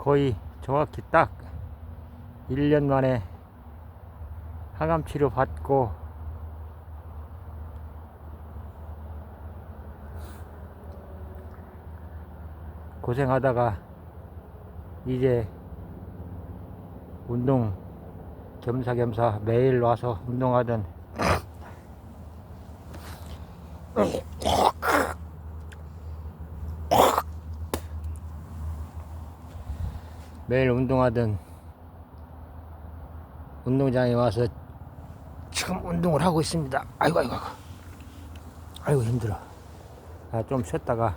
거의 정확히 딱 1년 만에 항암 치료 받고 고생하다가 이제 운동 겸사겸사 매일 와서 운동하던 매일 운동하던 운동장에 와서 지금 운동을 하고 있습니다. 아이고 아이고 아이고, 아이고 힘들어. 아, 좀 쉬었다가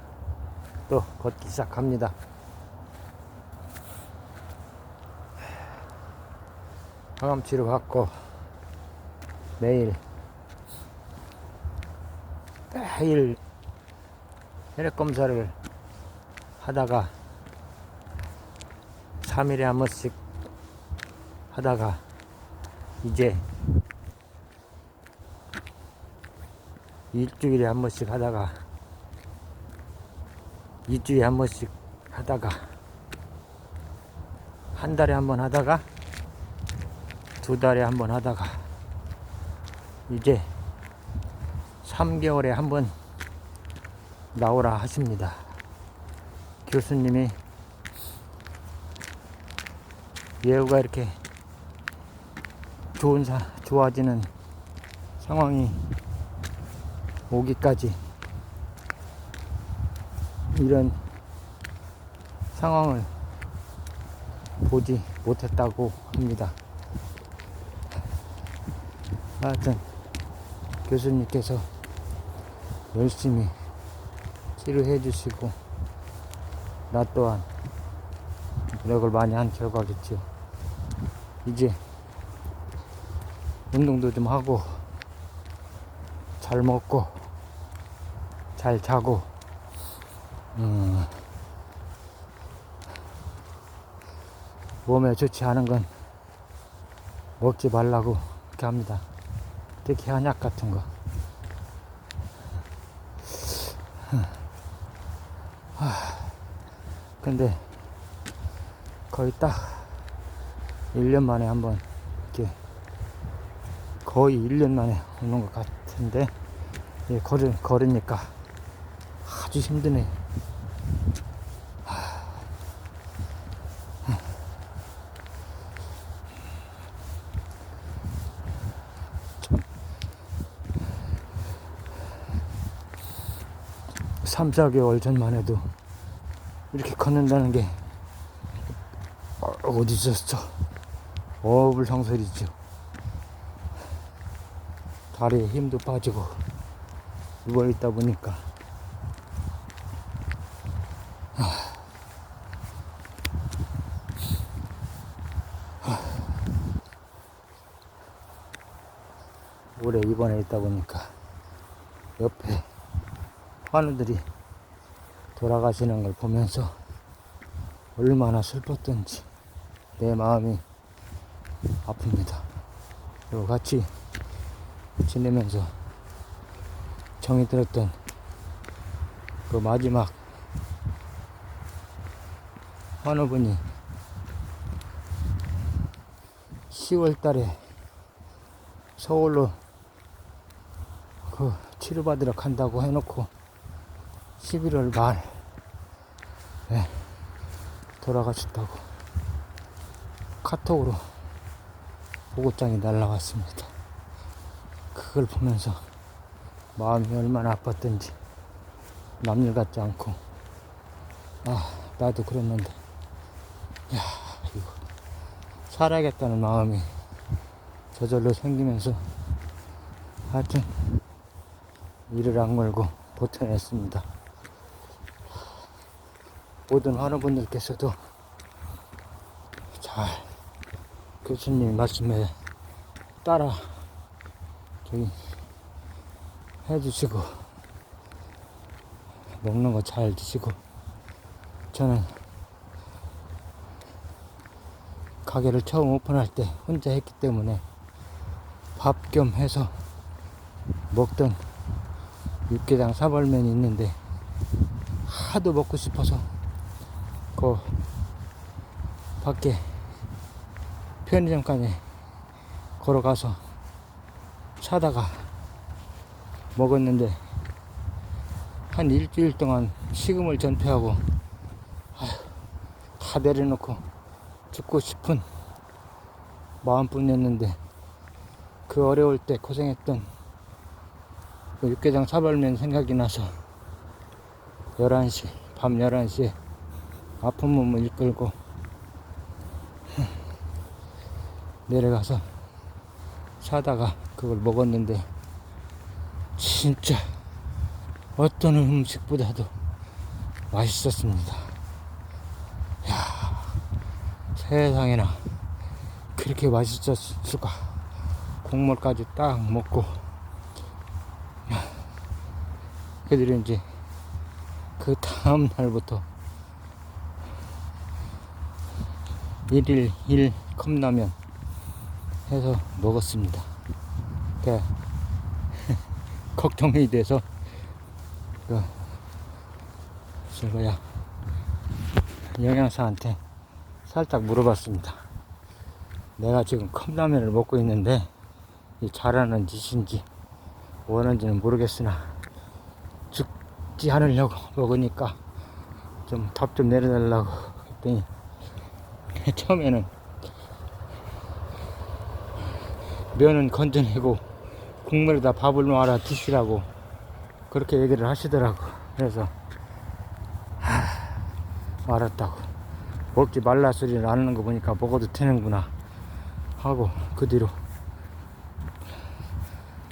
또 걷기 시작합니다. 항암 치료 받고 매일 매일 혈액 검사를 하다가 3일에 한 번씩 하다가 이제 일주일에 한 번씩 하다가 이주에 한 번씩 하다가 한 달에 한 번 하다가 두 달에 한 번 하다가 이제 3개월에 한 번 나오라 하십니다. 교수님이 예후가 이렇게 좋은 사, 좋아지는 상황이 오기까지 이런 상황을 보지 못했다고 합니다. 하여튼 교수님께서 열심히 치료해 주시고 나 또한 노력을 많이 한 결과겠죠. 이제 운동도 좀 하고 잘 먹고 잘 자고 음, 몸에 좋지 않은 건 먹지 말라고 이렇게 합니다. 특히 한약 같은 거. 하, 근데 거의 딱 1년 만에 한번 이렇게 거의 1년 만에 오는 것 같은데 예, 걸을, 걸으니까 아주 힘드네. 삼, 4개월 전만 해도 이렇게 걷는다는 게 어, 어디 있었어? 어불 성설이죠. 다리에 힘도 빠지고 누워 있다 보니까. 오래 입원해 있다 보니까 옆에 환우들이 돌아가시는 걸 보면서 얼마나 슬펐던지 내 마음이 아픕니다. 그리고 같이 지내면서 정이 들었던 그 마지막 환우분이 10월 달에 서울로 그 치료받으러 간다고 해놓고 11월 말에 돌아가셨다고 카톡으로 보고장이 날라왔습니다. 그걸 보면서 마음이 얼마나 아팠던지 남일 같지 않고 아 나도 그랬는데 야 이거 살아야겠다는 마음이 저절로 생기면서 하여튼 이를 악물고 버텨냈습니다. 모든 환우분들께서도 잘 교수님 말씀에 따라 저기 해주시고 먹는 거 잘 드시고 저는 가게를 처음 오픈할 때 혼자 했기 때문에 밥 겸 해서 먹던 육개장 사발면이 있는데 하도 먹고 싶어서 그 밖에 편의점까지 걸어가서 사다가 먹었는데 한 일주일 동안 식음을 전폐하고 다 내려놓고 죽고 싶은 마음뿐이었는데 그 어려울 때 고생했던 그 육개장 사발면 생각이 나서 11시 밤 11시에 아픈 몸을 이끌고 내려가서 사다가 그걸 먹었는데 진짜 어떤 음식보다도 맛있었습니다. 야 세상에나 그렇게 맛있었을까? 국물까지 딱 먹고 그들이 이제 그 다음 날부터 일일 일 컵라면 해서 먹었습니다. 그 걱정이 돼서 그 저거야 영양사한테 살짝 물어봤습니다. 내가 지금 컵라면을 먹고 있는데 이 잘하는 짓인지 뭐하는지는 모르겠으나 죽지 않으려고 먹으니까 좀 답 좀 내려달라고 했더니 처음에는 면은 건져내고 국물에다 밥을 넣어라 드시라고 그렇게 얘기를 하시더라고. 그래서 하, 알았다고. 먹지 말라 소리를 안 하는 거 보니까 먹어도 되는구나 하고 그 뒤로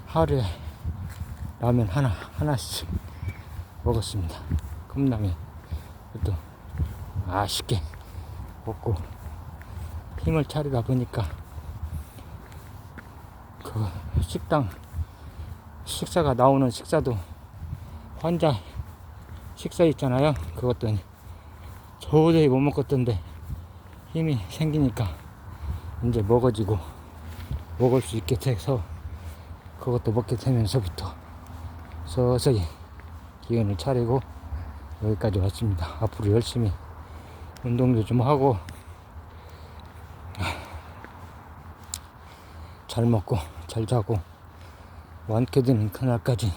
하루에 라면 하나 하나씩 먹었습니다. 컵라면 또 맛있게 먹고 힘을 차리다 보니까 그 식당 식사가 나오는 식사도 환자 식사 있잖아요. 그것도 도저히 못 먹었던데 힘이 생기니까 이제 먹어지고 먹을 수 있게 돼서 그것도 먹게 되면서부터 서서히 기운을 차리고 여기까지 왔습니다. 앞으로 열심히 운동도 좀 하고 잘 먹고 잘 자고 완쾌 되는 그날까지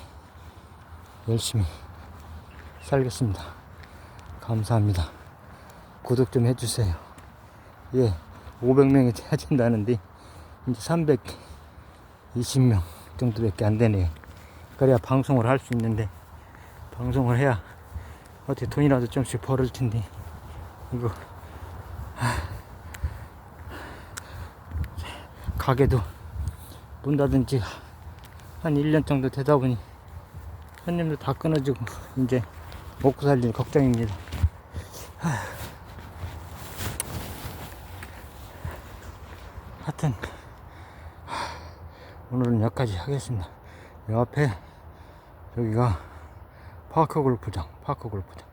열심히 살겠습니다. 감사합니다. 구독 좀 해주세요. 예, 500명이 돼야 된다는데 이제 320명 정도밖에 안 되네요. 그래야 방송을 할 수 있는데 방송을 해야 어떻게 돈이라도 좀씩 벌을 텐데 이거 가게도 문 닫은 지한 1년 정도 되다 보니 손님도 다 끊어지고 이제 먹고 살릴 걱정입니다. 하여튼 오늘은 여기까지 하겠습니다. 요 앞에 여기가 파크 골프장, 파크 골프장.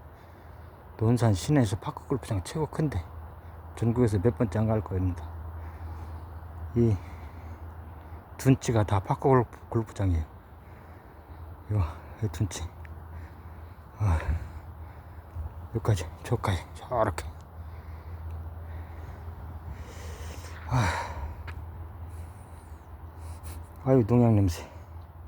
논산 시내에서 파크 골프장 최고 큰데 전국에서 몇 번째 안 갈 겁니다. 이 둔치가 다 파크 골프, 골프장이에요. 이거 이 둔치. 아, 여기까지 저까지 저렇게. 아, 아유 농약 냄새.